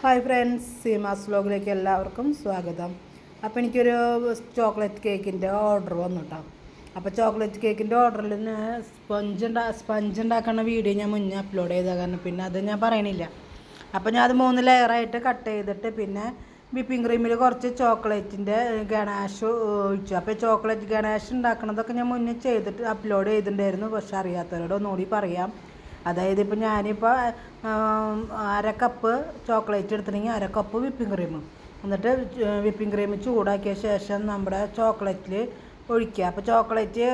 Hi friends Seemas വ്ലോഗിലേക്ക് എല്ലാവർക്കും സ്വാഗതം. അപ്പോൾ എനിക്കൊരു ചോക്ലേറ്റ് കേക്കിന്റെ ഓർഡർ വന്നു കേട്ടോ അപ്പോൾ ചോക്ലേറ്റ് കേക്കിന്റെ ഓർഡറിൽ സ്പഞ്ച് ഉണ്ടാ സ്പഞ്ച് ഉണ്ടാക്കുന്ന വീഡിയോ ഞാൻ മുന്നേ അപ്ലോഡ് ചെയ്ത. കാരണം പിന്നെ അത് ഞാൻ പറയണില്ല. അപ്പോൾ ഞാൻ അത് മൂന്ന് ലെയറായിട്ട് കട്ട് ചെയ്തിട്ട് പിന്നെ വിപ്പിംഗ് ക്രീമിൽ കുറച്ച് ചോക്ലേറ്റിന്റെ ഗണാഷ് ഒഴിച്ചു. അപ്പോൾ ചോക്ലേറ്റ് ഗണാഷ് ഉണ്ടാക്കണതൊക്കെ ഞാൻ മുന്നേ ചെയ്തിട്ട് അപ്ലോഡ് ചെയ്തിട്ടുണ്ടായിരുന്നു. പക്ഷേ അറിയാത്തവരോട് ഒന്നുകൂടി പറയാം. അതായത് ഇപ്പോൾ ഞാനിപ്പോൾ അര കപ്പ് ചോക്ലേറ്റ് എടുത്തിട്ടുണ്ടെങ്കിൽ അര കപ്പ് വിപ്പിംഗ് ക്രീം. എന്നിട്ട് വിപ്പിംഗ് ക്രീം ചൂടാക്കിയ ശേഷം നമ്മുടെ ചോക്ലേറ്റിൽ ഒഴിക്കുക. അപ്പോൾ ചോക്ലേറ്റ്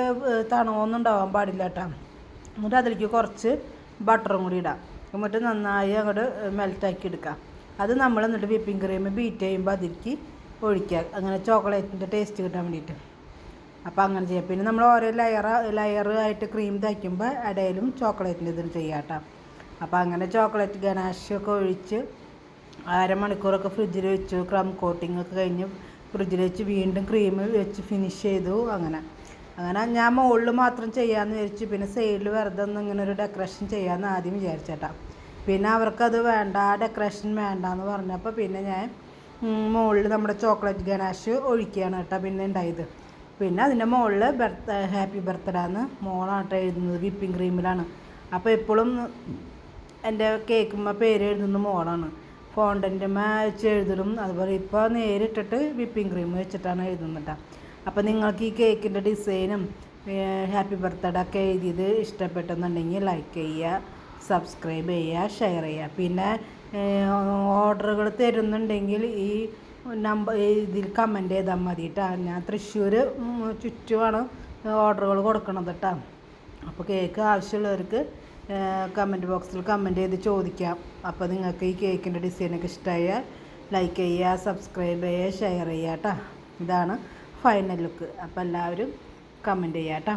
തണുവൊന്നും ഉണ്ടാവാൻ പാടില്ല കേട്ടോ. എന്നിട്ട് അതിലേക്ക് കുറച്ച് ബട്ടറും കൂടി ഇടാം. എന്നിട്ട് നന്നായി അങ്ങോട്ട് മെൽറ്റാക്കി എടുക്കാം അത് നമ്മൾ എന്നിട്ട് വിപ്പിംഗ് ക്രീം ബീറ്റ് ചെയ്യുമ്പോൾ അതിലേക്ക് ഒഴിക്കുക. അങ്ങനെ ചോക്ലേറ്റിന്റെ ടേസ്റ്റ് കിട്ടാൻ വേണ്ടിയിട്ട്. അപ്പോൾ അങ്ങനെ ചെയ്യാം. പിന്നെ നമ്മൾ ഓരോ ലെയർ ലെയർ ആയിട്ട് ക്രീം തയ്ക്കുമ്പോൾ ഇടയിലും ചോക്ലേറ്റിന്റെ ഇതിന് ചെയ്യാം കേട്ടോ അപ്പോൾ അങ്ങനെ ചോക്ലേറ്റ് ഗനാഷൊക്കെ ഒഴിച്ച് അരമണിക്കൂറൊക്കെ ഫ്രിഡ്ജിൽ വെച്ചു. ക്രം കോട്ടിംഗ് ഒക്കെ കഴിഞ്ഞ് ഫ്രിഡ്ജിൽ വെച്ച് വീണ്ടും ക്രീം വെച്ച് ഫിനിഷ് ചെയ്തു അങ്ങനെ. അങ്ങനെ ഞാൻ മുകളിൽ മാത്രം ചെയ്യാമെന്ന് വിചാരിച്ചു. പിന്നെ സൈഡിൽ വെറുതെ ഒന്ന് ഇങ്ങനെ ഒരു ഡെക്കറേഷൻ ചെയ്യാമെന്ന് ആദ്യം വിചാരിച്ചേട്ടാ പിന്നെ അവർക്കത് വേണ്ട ആ ഡെക്കറേഷൻ വേണ്ട എന്ന് പറഞ്ഞപ്പോൾ പിന്നെ ഞാൻ മുകളിൽ നമ്മുടെ ചോക്ലേറ്റ് ഗനാഷ് ഒഴിക്കുകയാണ് കേട്ടോ പിന്നെ ഉണ്ടായത്. പിന്നെ അതിന്റെ മുകളിൽ ബർത്ത് ഹാപ്പി ബർത്ത്ഡേ എന്ന് മോളാട്ടോ എഴുതുന്നത് വിപ്പിംഗ് ക്രീമിലാണ്. അപ്പോൾ എപ്പോഴും എന്റെ കേക്കുമ്മ പേര് എഴുതുന്നത് മോളാണ്. ഫോണ്ടന്റുമ്മ മാച്ച് എഴുതലും അതുപോലെ ഇപ്പോൾ നേരിട്ടിട്ട് വിപ്പിംഗ് ക്രീം വെച്ചിട്ടാണ് എഴുതുന്നത് അപ്പോൾ നിങ്ങൾക്ക് ഈ കേക്കിന്റെ ഡിസൈനും ഹാപ്പി ബർത്ത്ഡേ ഒക്കെ എഴുതിയത് ഇഷ്ടപ്പെട്ടെന്നുണ്ടെങ്കിൽ ലൈക്ക് ചെയ്യുക സബ്സ്ക്രൈബ് ചെയ്യുക ഷെയർ ചെയ്യുക. പിന്നെ ഓർഡറുകൾ തരുന്നുണ്ടെങ്കിൽ ഈ നമ്പർ ഇതിൽ കമന്റ് ചെയ്താൽ മതി കേട്ടോ ഞാൻ തൃശ്ശൂർ ചുറ്റുമാണ് ഓർഡറുകൾ കൊടുക്കണത് കേട്ടോ അപ്പോൾ കേക്ക് ആവശ്യമുള്ളവർക്ക് കമന്റ് ബോക്സിൽ കമന്റ് ചെയ്ത് ചോദിക്കാം. അപ്പോൾ നിങ്ങൾക്ക് ഈ കേക്കിന്റെ ഡിസൈനൊക്കെ ഇഷ്ടമായ ലൈക്ക് ചെയ്യുക സബ്സ്ക്രൈബ് ചെയ്യുക ഷെയർ ചെയ്യുക കേട്ടോ ഇതാണ് ഫൈനൽ ലുക്ക് അപ്പോൾ എല്ലാവരും കമന്റ് ചെയ്യാം കേട്ടോ